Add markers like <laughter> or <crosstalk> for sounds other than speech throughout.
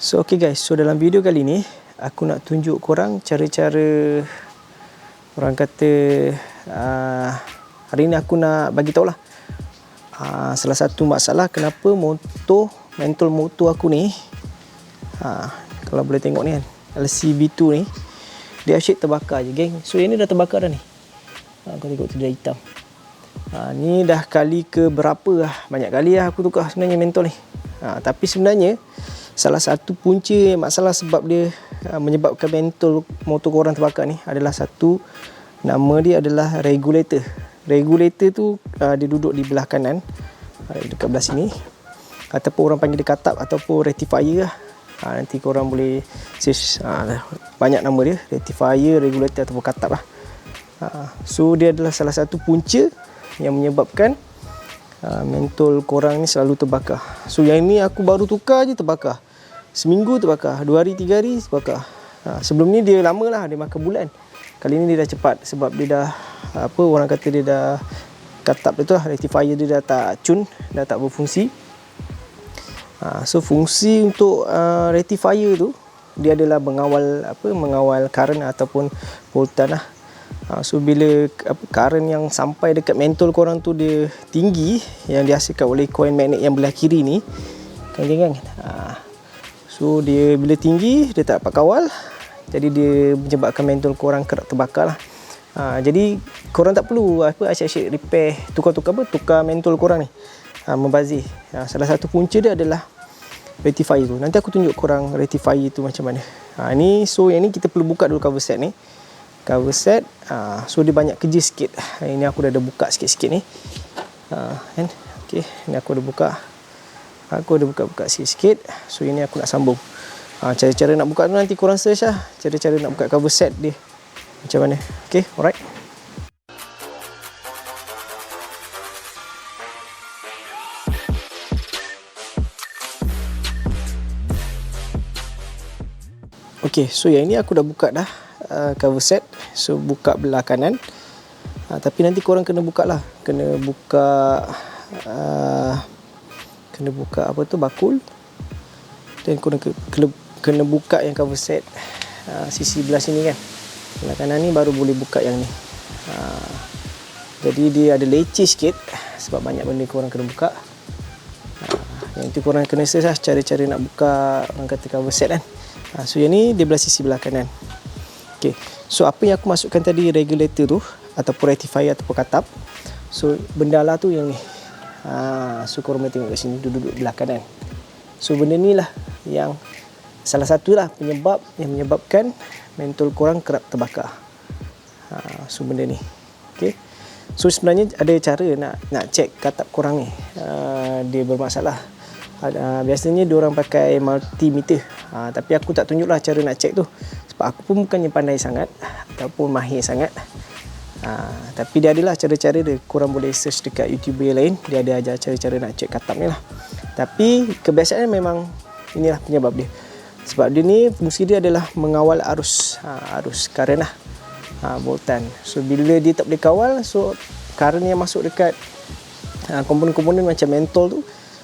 So okay guys, so dalam video kali ni aku nak tunjuk korang cara-cara orang kata uh, hari ni aku nak bagi tahu lah uh, salah satu masalah kenapa motor mental motor aku ni uh, kalau boleh tengok ni kan LCB2 ni dia asyik terbakar je geng. So yang ni dah terbakar dah ni. Uh, kau tengok tu dia hitam. Ha, ni dah kali ke berapa lah. Banyak kali lah aku tukar sebenarnya mentol ni. Ha, Tapi sebenarnya Salah satu punca masalah sebab dia ha, Menyebabkan mentol motor korang terbakar ni Adalah satu Nama dia adalah regulator Regulator tu ha, dia duduk di belah kanan ha, Dekat belah sini Ataupun orang panggil dia katap Ataupun rectifier lah ha, Nanti korang boleh search ha, Banyak nama dia Rectifier, regulator ataupun katap lah ha, So dia adalah salah satu punca yang menyebabkan uh, mentol korang ni selalu terbakar. So yang ni aku baru tukar je terbakar. Seminggu terbakar, dua hari, tiga hari terbakar. Uh, sebelum ni dia lama lah, dia makan bulan. Kali ni dia dah cepat sebab dia dah, apa orang kata dia dah katap dia tu lah, rectifier dia dah tak cun, dah tak berfungsi. Uh, so fungsi untuk uh, rectifier tu, dia adalah mengawal apa mengawal current ataupun voltan lah Ha, so bila apa, current yang sampai dekat mentol korang tu dia tinggi yang dihasilkan oleh coil magnet yang belah kiri ni kan kan ha, so dia bila tinggi dia tak dapat kawal. Jadi dia menyebabkan mentol korang kerap terbakar lah. Ha, jadi korang tak perlu apa asyik-asyik repair tukar-tukar apa tukar mentol korang ni. Ha, membazir. Ha, salah satu punca dia adalah rectifier tu. Nanti aku tunjuk korang rectifier tu macam mana. Ha, ni so yang ni kita perlu buka dulu cover set ni. Cover set uh, so dia banyak kerja sikit. Ini aku dah ada buka sikit-sikit ni. Uh, kan? Okey ni aku dah buka aku dah buka-buka sikit-sikit. So ini aku nak sambung. Uh, cara-cara nak buka tu nanti korang search lah cara-cara nak buka cover set dia. Macam mana? Okey alright. Okay, so yang ni aku dah buka dah uh, cover set. So buka belah kanan. Uh, tapi nanti korang kena buka lah. Kena buka uh, kena buka apa tu bakul dan korang kena, kena buka yang cover set uh, sisi belah sini kan belah kanan ni baru boleh buka yang ni uh, jadi dia ada leceh sikit sebab banyak benda korang kena buka uh, yang tu korang kena search lah cara-cara nak buka orang kata cover set kan uh, so yang ni dia belah sisi belah kanan Okay. So apa yang aku masukkan tadi regulator tu ataupun rectifier ataupun katap. So benda lah tu yang ni. Ha, so korang tengok kat sini duduk-duduk belah kanan. So benda ni lah yang salah satu lah penyebab yang menyebabkan mentol korang kerap terbakar. Ha, so benda ni. Okay. So sebenarnya ada cara nak nak check katap korang ni. Ha, dia bermasalah. Ha, biasanya orang pakai multimeter. Ha, tapi aku tak tunjuklah cara nak check tu sebab aku pun bukannya pandai sangat ataupun mahir sangat ha, tapi dia adalah cara-cara dia. Korang boleh search dekat youtuber yang lain dia ada ajar cara-cara nak check katap ni lah. Tapi kebiasaannya memang inilah penyebab dia. Sebab dia ni fungsi dia adalah mengawal arus. Ha, arus current lah. Ha, voltan. So bila dia tak boleh kawal so current yang masuk dekat ha, komponen-komponen macam mentol tu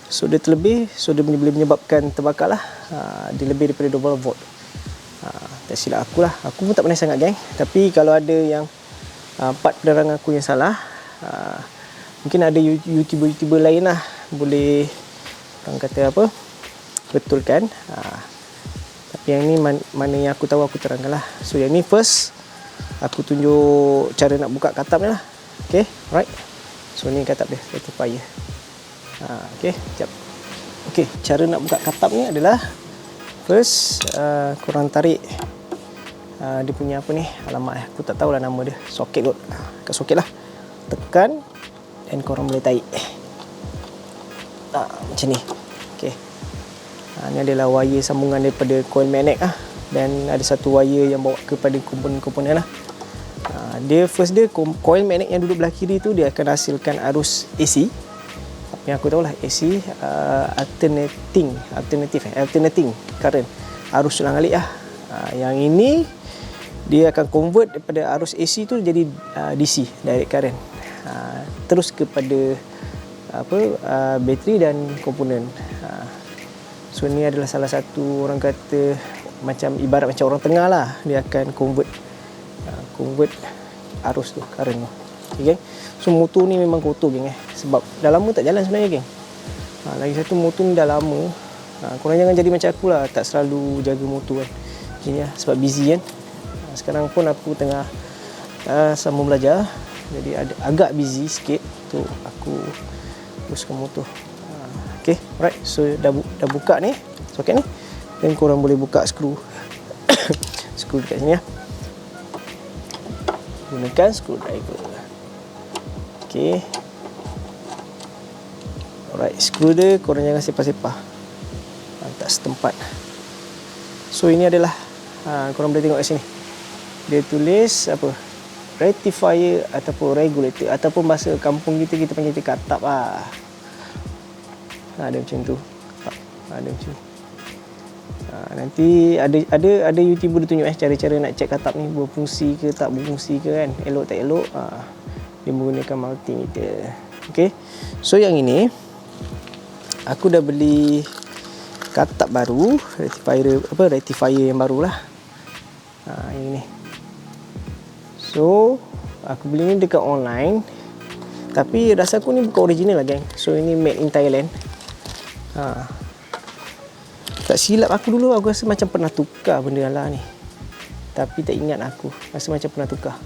so dia terlebih so dia boleh menyebabkan terbakar lah. Ha, dia lebih daripada 12 volt. Ha, tak silap aku lah. Aku pun tak pernah sangat geng. Tapi kalau ada yang uh, part penerangan aku yang salah. Uh, mungkin ada youtuber-youtuber lain lah. Boleh orang kata apa? Betulkan. Uh, tapi yang ni man, mana yang aku tahu aku terangkan lah. So yang ni first aku tunjuk cara nak buka katap ni lah. Ok right so ni katap dia rectifier. Uh, ok sekejap. Ok cara nak buka katap ni adalah first uh, korang tarik uh, dia punya apa ni? Alamat eh aku tak tahulah nama dia. Soket kot. Kat soket lah. Tekan dan korang boleh tarik. Uh, macam ni. Okay. uh, ni adalah wire sambungan daripada coil magnet lah. Dan ada satu wire yang bawa kepada komponen-komponen lah. Uh, dia first dia coil magnet yang duduk belah kiri tu dia akan hasilkan arus AC apa yang aku tahu lah AC uh, alternating alternative eh, alternating current. Arus ulang alik lah. Uh, yang ini dia akan convert daripada arus AC tu jadi uh, DC direct current. Uh, terus kepada apa uh, bateri dan komponen. Uh, So ni adalah salah satu orang kata macam ibarat macam orang tengah lah dia akan convert uh, convert arus tu current tu. Okay, so motor ni memang kotor geng eh. Sebab dah lama tak jalan sebenarnya geng. Ha, lagi satu motor ni dah lama. Ha, korang jangan jadi macam aku lah tak selalu jaga motor kan. Lah sebab busy kan sekarang pun aku tengah uh, sambung belajar. Jadi ada, agak busy sikit tu aku teruskan motor. Ha, okay alright. So dah, bu- dah buka ni soket ni. Dan korang boleh buka skru. <coughs> Skru dekat sini ya. Gunakan screwdriver. Ok alright skru dia korang jangan sepah-sepah. Tak setempat. So ini adalah ha, korang boleh tengok kat sini dia tulis apa rectifier ataupun regulator ataupun bahasa kampung kita kita panggil katap lah ha, ada macam tu ha, ada macam tu Ha, nanti ada ada ada YouTuber dia tunjuk eh cara-cara nak check katap ni berfungsi ke tak berfungsi ke kan. Elok tak elok. Ha, dia menggunakan multimeter. Okey. So yang ini aku dah beli katap baru, rectifier apa rectifier yang barulah. Ha, yang ini. So aku beli ni dekat online. Tapi rasa aku ni bukan original lah geng. So ini made in Thailand. Ha, tak silap aku dulu aku rasa macam pernah tukar benda lah ni. Tapi tak ingat aku. Rasa macam pernah tukar.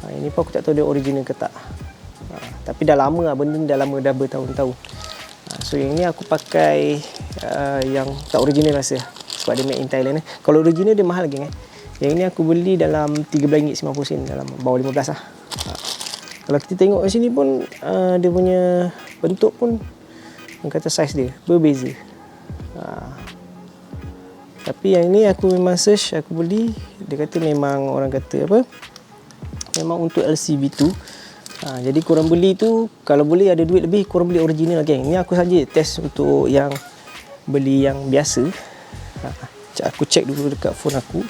Ha, ini pun aku tak tahu dia original ke tak. Ha, tapi dah lama lah benda ni dah lama dah bertahun-tahun. Ha, so yang ni aku pakai uh, yang tak original rasa. Sebab dia made in Thailand eh. Kalau original dia mahal lagi eh. Yang ni aku beli dalam RM13.50 dalam bawah 15 lah. Kalau kita tengok sini pun uh, dia punya bentuk pun orang kata saiz dia berbeza. Ha. Tapi yang ni aku memang search Aku beli Dia kata memang orang kata apa Memang untuk LCV tu ha, Jadi korang beli tu Kalau boleh ada duit lebih Korang beli original geng Ni aku saja test untuk yang Beli yang biasa ha, Aku check dulu dekat phone aku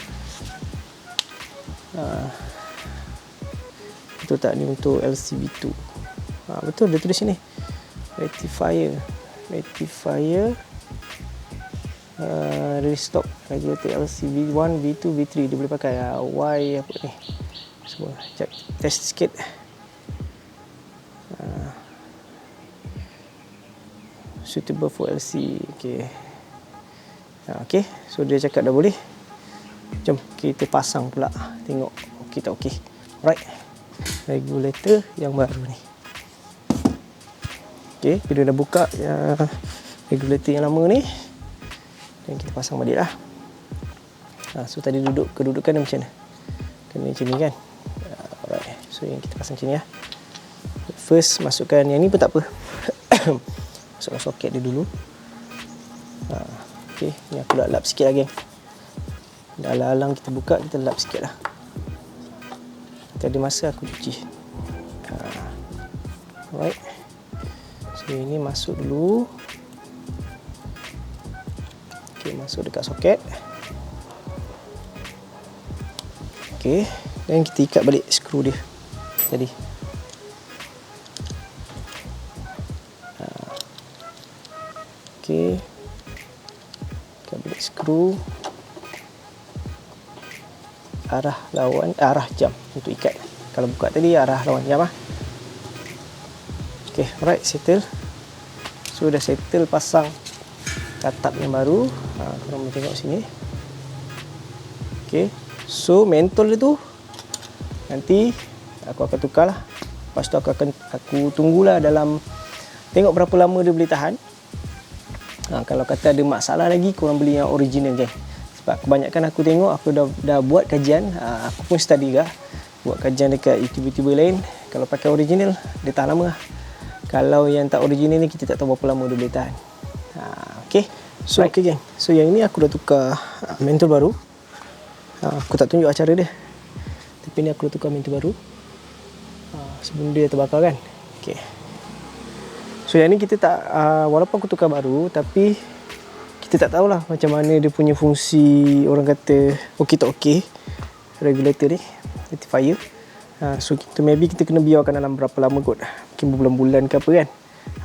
ha, Betul tak ni untuk LCV tu ha, Betul dia tulis sini. Rectifier. Rectifier. Uh, restock regulator LCV 1 V2 V3 dia boleh pakai. Uh, Y apa ni? Semua. Check. Test sikit. Suitable for LC okay. Okay. So dia cakap dah boleh jom kita pasang pula. Tengok. Okey tak okey. Right regulator yang baru ni. Okay, kita dah buka uh, regulator yang lama ni dan kita pasang balik lah. Ha, so tadi duduk kedudukan dia macam mana? Kena macam ni kan? Alright. So yang kita pasang macam ni lah. First masukkan yang ni pun tak apa. <coughs> Masukkan soket dia dulu. Ha, ok ni aku lap-lap sikit lagi dah alang-alang kita buka kita lap sikit lah kita ada masa aku cuci ha, alright so ini masuk dulu Okey, masuk dekat soket. Okey, dan kita ikat balik skru dia. Tadi. Ha. Okey. Ikat balik skru. Arah lawan arah jam untuk ikat. Kalau buka tadi arah lawan jam ah. Okey, alright, settle. So dah settle pasang katap yang baru ha, korang boleh tengok sini ok so mentol dia tu nanti aku akan tukar lah lepas tu aku akan aku tunggulah dalam tengok berapa lama dia boleh tahan ha, kalau kata ada masalah lagi korang beli yang original je sebab kebanyakan aku tengok aku dah, dah buat kajian. Ha, aku pun study lah. Buat kajian dekat youtuber-youtuber lain. Kalau pakai original dia tahan lama lah. Kalau yang tak original ni kita tak tahu berapa lama dia boleh tahan. Ha, Okay. So right. okay geng. So yang ini aku dah tukar uh, mentor baru. Uh, Aku tak tunjuk acara dia. Tapi ni aku dah tukar mentor baru. Uh, Sebelum dia terbakar kan? Okay. So yang ni kita tak uh, Walaupun aku tukar baru Tapi Kita tak tahulah Macam mana dia punya fungsi Orang kata Okay tak okay Regulator ni Rectifier uh, So kita maybe kita kena biarkan dalam berapa lama kot Mungkin berbulan-bulan ke apa kan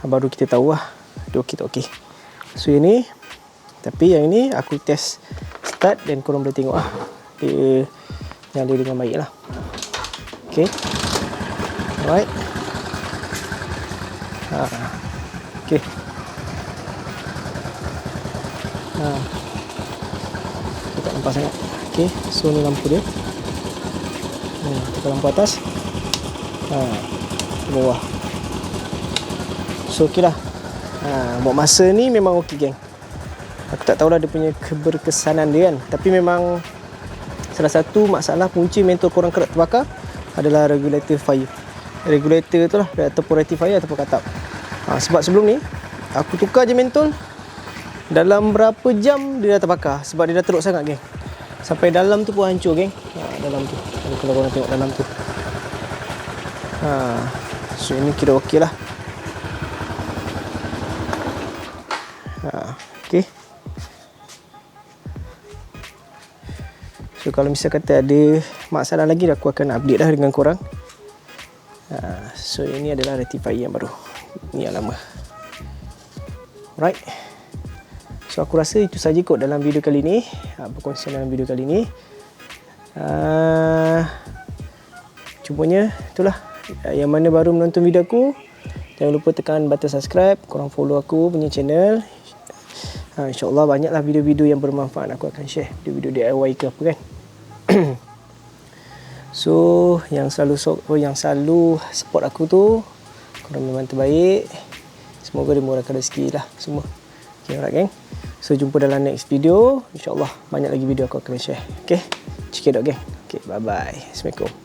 uh, Baru kita tahu lah Dia okay tak okay So ini Tapi yang ini aku test start dan korang boleh tengok lah. Dia nyala dengan baik lah. Okay. Alright. Ha. Okay. Ha. Kita tak nampak sangat. Okay. So ni lampu dia. Hmm, tekan lampu atas. Ha. Bawah. So okey lah. Ha, buat masa ni memang okey geng. Aku tak tahulah dia punya keberkesanan dia kan. Tapi memang salah satu masalah punca mentol korang kerap terbakar adalah regulator fire. Regulator tu lah ataupun rectifier ataupun katap. Ha, sebab sebelum ni aku tukar je mentol dalam berapa jam dia dah terbakar sebab dia dah teruk sangat geng. Sampai dalam tu pun hancur geng. Ha, dalam tu. Kalau korang tengok dalam tu. Ha, so ini kira okey lah. Ha, okay. So kalau misal kata ada masalah lagi aku akan update dah dengan korang. Ha, so ini adalah rectifier yang baru. Ini yang lama. Alright. So aku rasa itu saja kot dalam video kali ni. Ha, perkongsian dalam video kali ni. Uh, cumanya itulah. Yang mana baru menonton video aku jangan lupa tekan button subscribe. Korang follow aku punya channel. Ha, InsyaAllah banyaklah video-video yang bermanfaat Aku akan share. Video-video DIY ke apa kan. <clears throat> So yang selalu oh, yang selalu support aku tu Korang memang terbaik. Semoga dimurahkan rezeki lah semua. Okay alright gang So jumpa dalam next video. InsyaAllah banyak lagi video aku akan share. Okay? Cekidot gang Okay? Bye bye Assalamualaikum